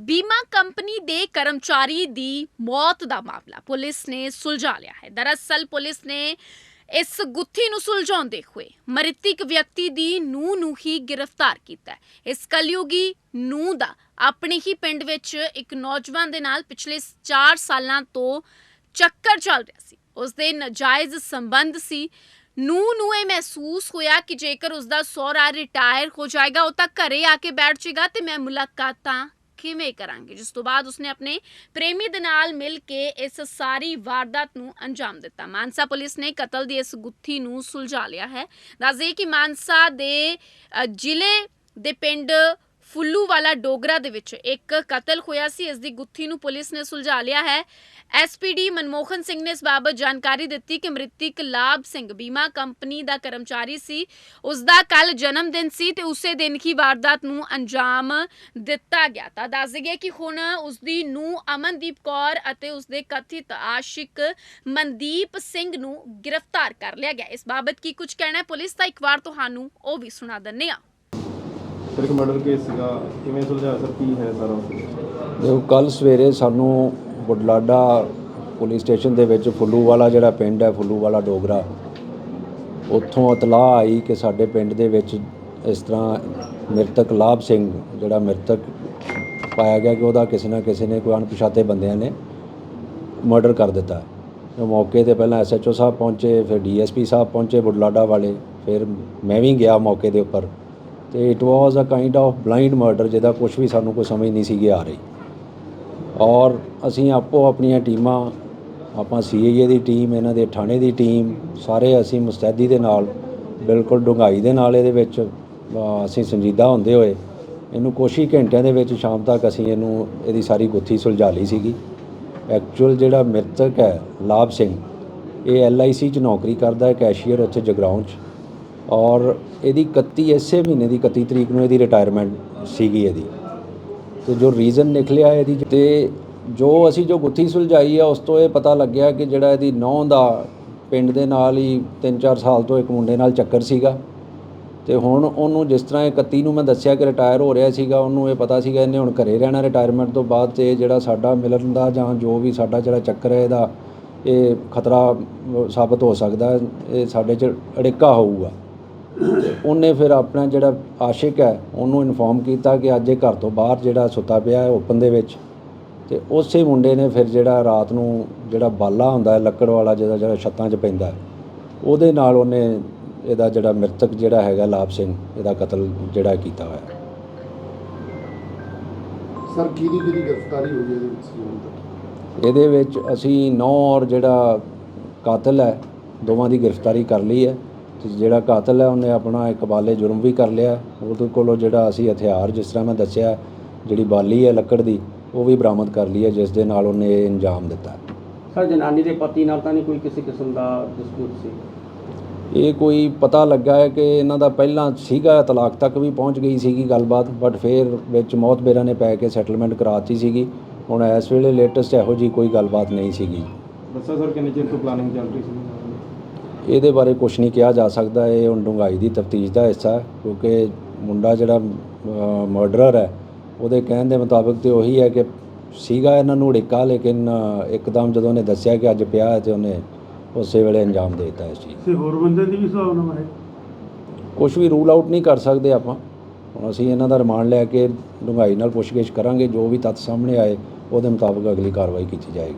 ਬੀਮਾ ਕੰਪਨੀ ਦੇ ਕਰਮਚਾਰੀ ਦੀ ਮੌਤ ਦਾ ਮਾਮਲਾ ਪੁਲਿਸ ਨੇ ਸੁਲਝਾ ਲਿਆ ਹੈ। ਦਰਅਸਲ ਪੁਲਿਸ ਨੇ ਇਸ ਗੁੱਥੀ ਨੂੰ ਸੁਲਝਾਉਂਦੇ ਹੋਏ ਮ੍ਰਿਤਕ ਵਿਅਕਤੀ ਦੀ ਨੂੰਹ ਨੂੰ ਹੀ ਗ੍ਰਿਫਤਾਰ ਕੀਤਾ ਇਸ ਕਲਯੁਗੀ ਨੂੰ ਦਾ ਆਪਣੇ ਹੀ ਪਿੰਡ ਵਿੱਚ ਇੱਕ ਨੌਜਵਾਨ ਦੇ ਨਾਲ ਪਿਛਲੇ 4 ਸਾਲਾਂ ਤੋਂ ਚੱਕਰ ਚੱਲ ਰਿਹਾ ਸੀ। ਉਸ ਦੇ ਨਜਾਇਜ਼ ਸੰਬੰਧ ਸੀ। ਨੂੰ ਨੂੰ ਇਹ ਮਹਿਸੂਸ ਹੋਇਆ ਕਿ ਜੇਕਰ ਉਸ ਦਾ ਸਹੁਰਾ ਰਿਟਾਇਰ ਹੋ ਜਾਏਗਾ, ਉਹ ਤਾਂ ਘਰੇ ਆ ਕੇ ਬੈਠ ਜਾਏਗਾ ਤੇ ਮੈਂ ਮੁਲਾਕਾਤਾਂ ਕਿਵੇਂ ਕਰਾਂਗੇ? ਜਿਸ ਤੋਂ ਬਾਅਦ ਉਸਨੇ ਆਪਣੇ ਪ੍ਰੇਮੀ ਦੇ ਨਾਲ ਮਿਲ ਕੇ ਇਸ ਸਾਰੀ ਵਾਰਦਾਤ ਨੂੰ ਅੰਜਾਮ ਦਿੱਤਾ। ਮਾਨਸਾ ਪੁਲਿਸ ਨੇ ਕਤਲ ਦੀ ਇਸ ਗੁੱਥੀ ਨੂੰ ਸੁਲਝਾ ਲਿਆ ਹੈ। ਦੱਸਦੇ ਕਿ ਮਾਨਸਾ ਦੇ ਜ਼ਿਲ੍ਹੇ ਦੇ ਪਿੰਡ ਫੁੱਲੂ ਵਾਲਾ ਡੋਗਰਾ ਦੇ ਵਿੱਚ ਇੱਕ ਕਤਲ ਹੋਇਆ ਸੀ, ਇਸ ਦੀ ਗੁੱਥੀ ਨੂੰ ਪੁਲਿਸ ਨੇ ਸੁਲਝਾ ਲਿਆ ਹੈ। ਐਸਪੀਡੀ ਮਨਮੋਹਨ ਸਿੰਘ ਨੇ ਇਸ ਬਾਬਤ ਜਾਣਕਾਰੀ ਦਿੱਤੀ ਕਿ ਮ੍ਰਿਤਕ ਲਾਭ ਸਿੰਘ ਬੀਮਾ ਕੰਪਨੀ ਦਾ ਕਰਮਚਾਰੀ ਸੀ। ਉਸ ਦਾ ਕੱਲ ਜਨਮ ਦਿਨ ਸੀ ਤੇ ਉਸੇ ਦਿਨ ਹੀ ਵਾਰਦਾਤ ਨੂੰ ਅੰਜਾਮ ਦਿੱਤਾ ਗਿਆ। ਤਾਂ ਦੱਸ ਦਈਏ ਕਿ ਹੁਣ ਉਸ ਦੀ ਨੂੰ ਅਮਨਦੀਪ ਕੌਰ ਅਤੇ ਉਸ ਦੇ ਕਥਿਤ ਆਸ਼ਿਕ ਮਨਦੀਪ ਸਿੰਘ ਨੂੰ ਗ੍ਰਿਫਤਾਰ ਕਰ ਲਿਆ ਗਿਆ। ਇਸ ਬਾਬਤ ਕੀ ਕੁਝ ਕਹਿਣਾ ਹੈ ਪੁਲਿਸ ਦਾ, ਇੱਕ ਵਾਰ ਤੁਹਾਨੂੰ ਉਹ ਵੀ ਸੁਣਾ ਦਿੰਨੇ ਆ ਫਿਰ ਇੱਕ ਮਰਡਰ ਕੇਸ ਸੀਗਾ। ਕਿਵੇਂ ਸੁਲਝਾਇਆ ਸਰ? ਕੀ ਹੈ ਸਾਰਾ ਦੇਖੋ ਕੱਲ ਸਵੇਰੇ ਸਾਨੂੰ ਬੁਢਲਾਡਾ ਪੁਲਿਸ ਸਟੇਸ਼ਨ ਦੇ ਵਿੱਚ ਫੁੱਲੂ ਵਾਲਾ ਜਿਹੜਾ ਪਿੰਡ ਹੈ ਫੁੱਲੂ ਵਾਲਾ ਡੋਗਰਾ, ਉੱਥੋਂ ਇਤਲਾਹ ਆਈ ਕਿ ਸਾਡੇ ਪਿੰਡ ਦੇ ਵਿੱਚ ਇਸ ਤਰ੍ਹਾਂ ਮ੍ਰਿਤਕ ਲਾਭ ਸਿੰਘ ਜਿਹੜਾ ਮ੍ਰਿਤਕ ਪਾਇਆ ਗਿਆ ਕਿ ਉਹਦਾ ਕਿਸੇ ਨਾ ਕਿਸੇ ਨੇ ਕੋਈ ਅਣਪਛਾਤੇ ਬੰਦਿਆਂ ਨੇ ਮਰਡਰ ਕਰ ਦਿੱਤਾ। ਮੌਕੇ ਤੇ ਪਹਿਲਾਂ ਐਸਐਚਓ ਸਾਹਿਬ ਪਹੁੰਚੇ, ਫਿਰ ਡੀਐਸਪੀ ਸਾਹਿਬ ਪਹੁੰਚੇ ਬੁਢਲਾਡਾ ਵਾਲੇ, ਫਿਰ ਮੈਂ ਵੀ ਗਿਆ ਮੌਕੇ ਦੇ ਉੱਪਰ। ਤੇ it was a kind of blind murder ਜਿਹਦਾ ਕੁਝ ਵੀ ਸਾਨੂੰ ਕੋਈ ਸਮਝ ਨਹੀਂ ਸੀਗੀ ਆ ਰਹੀ। ਔਰ ਅਸੀਂ ਆਪੋ ਆਪਣੀਆਂ ਟੀਮਾਂ, ਆਪਾਂ ਸੀਆਈਏ ਦੀ ਟੀਮ, ਇਹਨਾਂ ਦੇ ਥਾਣੇ ਦੀ ਟੀਮ, ਸਾਰੇ ਅਸੀਂ ਮੁਸਤੈਦੀ ਦੇ ਨਾਲ, ਬਿਲਕੁਲ ਡੂੰਘਾਈ ਦੇ ਨਾਲ ਇਹਦੇ ਵਿੱਚ ਅਸੀਂ ਸੰਜੀਦਾ ਹੁੰਦੇ ਹੋਏ, ਇਹਨੂੰ ਕੁਛ ਹੀ ਘੰਟਿਆਂ ਦੇ ਵਿੱਚ ਸ਼ਾਮ ਤੱਕ ਅਸੀਂ ਇਹਨੂੰ, ਇਹਦੀ ਸਾਰੀ ਗੁੱਥੀ ਸੁਲਝਾ ਲਈ ਸੀਗੀ। ਐਕਚੁਅਲ ਜਿਹੜਾ ਮ੍ਰਿਤਕ ਹੈ, ਲਾਭ ਸਿੰਘ, ਇਹ ਐਲਆਈਸੀ 'ਚ ਨੌਕਰੀ ਕਰਦਾ ਹੈ, ਕੈਸ਼ੀਅਰ ਉੱਥੇ ਜਗਰਾਉਂ 'ਚ। ਔਰ ਇਹਦੀ 31 ਇਸੇ ਮਹੀਨੇ ਦੀ 31 ਤਰੀਕ ਨੂੰ ਇਹਦੀ ਰਿਟਾਇਰਮੈਂਟ ਸੀਗੀ ਇਹਦੀ। ਤੇ ਜੋ ਰੀਜ਼ਨ ਨਿਕਲਿਆ ਇਹਦੀ ਤੇ ਜੋ ਅਸੀਂ ਜੋ ਗੁੱਥੀ ਸੁਲਝਾਈ ਆ, ਉਸ ਤੋਂ ਇਹ ਪਤਾ ਲੱਗਿਆ ਕਿ ਜਿਹੜਾ ਇਹਦੀ ਨੌਂ ਦਾ ਪਿੰਡ ਦੇ ਨਾਲ ਹੀ 3-4 ਸਾਲ ਤੋਂ ਇੱਕ ਮੁੰਡੇ ਨਾਲ ਚੱਕਰ ਸੀਗਾ। ਤੇ ਹੁਣ ਉਹਨੂੰ ਜਿਸ ਤਰ੍ਹਾਂ ਇਹ 31 ਨੂੰ ਮੈਂ ਦੱਸਿਆ ਕਿ ਰਿਟਾਇਰ ਹੋ ਰਿਹਾ ਸੀਗਾ, ਉਹਨੂੰ ਇਹ ਪਤਾ ਸੀਗਾ ਇਹਨੇ ਹੁਣ ਘਰੇ ਰਹਿਣਾ ਰਿਟਾਇਰਮੈਂਟ ਤੋਂ ਬਾਅਦ ਤੇ ਇਹ ਜਿਹੜਾ ਸਾਡਾ ਮਿਲਣ ਦਾ ਜਾਂ ਜੋ ਵੀ ਸਾਡਾ ਜਿਹੜਾ ਚੱਕਰ ਹੈ ਇਹਦਾ, ਇਹ ਖਤਰਾ ਸਾਬਤ ਹੋ ਸਕਦਾ, ਇਹ ਸਾਡੇ 'ਚ ਅੜਿੱਕਾ ਹੋਊਗਾ। ਉਹਨੇ ਫਿਰ ਆਪਣਾ ਜਿਹੜਾ ਆਸ਼ਿਕ ਹੈ ਉਹਨੂੰ ਇਨਫੋਰਮ ਕੀਤਾ ਕਿ ਅੱਜ ਇਹ ਘਰ ਤੋਂ ਬਾਹਰ ਜਿਹੜਾ ਸੁੱਤਾ ਪਿਆ ਹੈ ਓਪਨ ਦੇ ਵਿੱਚ। ਤੇ ਉਸੇ ਮੁੰਡੇ ਨੇ ਫਿਰ ਜਿਹੜਾ ਰਾਤ ਨੂੰ ਜਿਹੜਾ ਬਾਲਾ ਹੁੰਦਾ ਹੈ ਲੱਕੜ ਵਾਲਾ ਜਿਹਦਾ ਜਿਹੜਾ ਛੱਤਾਂ 'ਚ ਪੈਂਦਾ ਹੈ, ਉਹਦੇ ਨਾਲ ਉਹਨੇ ਇਹਦਾ ਜਿਹੜਾ ਮ੍ਰਿਤਕ ਜਿਹੜਾ ਹੈਗਾ ਲਾਭ ਸਿੰਘ ਇਹਦਾ ਕਤਲ ਜਿਹੜਾ ਕੀਤਾ ਹੋਇਆ ਹੈ। ਸਰ ਕਿਹਦੀ ਕਿਹਦੀ ਗ੍ਰਿਫਤਾਰੀ ਹੋਈ ਹੈ ਇਹਦੇ ਵਿੱਚ ਹੁਣ ਤੱਕ? ਇਹਦੇ ਵਿੱਚ ਅਸੀਂ ਨੌ ਔਰ ਜਿਹੜਾ ਕਾਤਲ ਹੈ ਦੋਵਾਂ ਦੀ ਗ੍ਰਿਫਤਾਰੀ ਕਰ ਲਈ ਹੈ। ਤੇ ਜਿਹੜਾ ਕਾਤਲ ਹੈ ਉਹਨੇ ਆਪਣਾ ਇਕਬਾਲੇ ਜੁਰਮ ਵੀ ਕਰ ਲਿਆ। ਉਹਦੇ ਕੋਲੋਂ ਜਿਹੜਾ ਅਸੀਂ ਹਥਿਆਰ ਜਿਸ ਤਰ੍ਹਾਂ ਮੈਂ ਦੱਸਿਆ ਜਿਹੜੀ ਬਾਲੀ ਹੈ ਲੱਕੜ ਦੀ ਉਹ ਵੀ ਬਰਾਮਦ ਕਰ ਲਈ ਹੈ ਜਿਸ ਦੇ ਨਾਲ ਉਹਨੇ ਇਹ ਅੰਜਾਮ ਦਿੱਤਾ। ਸਰ ਜਨਾਨੀ ਦੇ ਪਤੀ ਨਾਲ ਤਾਂ ਨਹੀਂ ਕੋਈ ਕਿਸੇ ਕਿਸਮ ਦਾ ਡਿਸਪਿਊਟ ਸੀ? ਇਹ ਕੋਈ ਪਤਾ ਲੱਗਾ ਹੈ ਕਿ ਇਹਨਾਂ ਦਾ ਪਹਿਲਾਂ ਸੀਗਾ ਤਲਾਕ ਤੱਕ ਵੀ ਪਹੁੰਚ ਗਈ ਸੀਗੀ ਗੱਲਬਾਤ ਬਟ ਫਿਰ ਵਿੱਚ ਮੌਤ ਬੇਰਾਂ ਨੇ ਪੈ ਕੇ ਸੈਟਲਮੈਂਟ ਕਰਾਤੀ ਸੀਗੀ। ਹੁਣ ਇਸ ਵੇਲੇ ਲੇਟੈਸਟ ਇਹੋ ਜੀ ਕੋਈ ਗੱਲਬਾਤ ਨਹੀਂ ਸੀਗੀ। ਦੱਸੋ ਸਰ ਕਿੰਨੇ ਚਿਰ ਤੋਂ ਪਲਾਨਿੰਗ ਚੱਲ ਰਹੀ ਸੀ? ਇਹਦੇ ਬਾਰੇ ਕੁਝ ਨਹੀਂ ਕਿਹਾ ਜਾ ਸਕਦਾ। ਇਹ ਹੁਣ ਡੂੰਘਾਈ ਦੀ ਤਫਤੀਸ਼ ਦਾ ਹਿੱਸਾ ਕਿਉਂਕਿ ਮੁੰਡਾ ਜਿਹੜਾ ਮਰਡਰਰ ਹੈ ਉਹਦੇ ਕਹਿਣ ਦੇ ਮੁਤਾਬਕ ਤੇ ਉਹੀ ਹੈ ਕਿ ਸੀਗਾ ਇਹਨਾਂ ਨੂੰ ਉੜਿੱਕਾ ਲੇਕਿਨ ਇੱਕਦਮ ਜਦੋਂ ਉਹਨੇ ਦੱਸਿਆ ਕਿ ਅੱਜ ਪਿਆ ਹੈ ਤੇ ਉਹਨੇ ਉਸੇ ਵੇਲੇ ਅੰਜਾਮ ਦੇ ਦਿੱਤਾ ਇਸ ਚੀਜ਼ ਤੇ ਹੋਰ ਬੰਦੇ ਦੀ ਵੀ ਹਿਸਾਬ ਹੈ? ਕੁਝ ਵੀ ਰੂਲ ਆਊਟ ਨਹੀਂ ਕਰ ਸਕਦੇ ਆਪਾਂ। ਹੁਣ ਅਸੀਂ ਇਹਨਾਂ ਦਾ ਰਿਮਾਂਡ ਲੈ ਕੇ ਡੂੰਘਾਈ ਨਾਲ ਪੁੱਛਗਿੱਛ ਕਰਾਂਗੇ ਜੋ ਵੀ ਤੱਥ ਸਾਹਮਣੇ ਆਏ ਉਹਦੇ ਮੁਤਾਬਕ ਅਗਲੀ ਕਾਰਵਾਈ ਕੀਤੀ ਜਾਏਗੀ।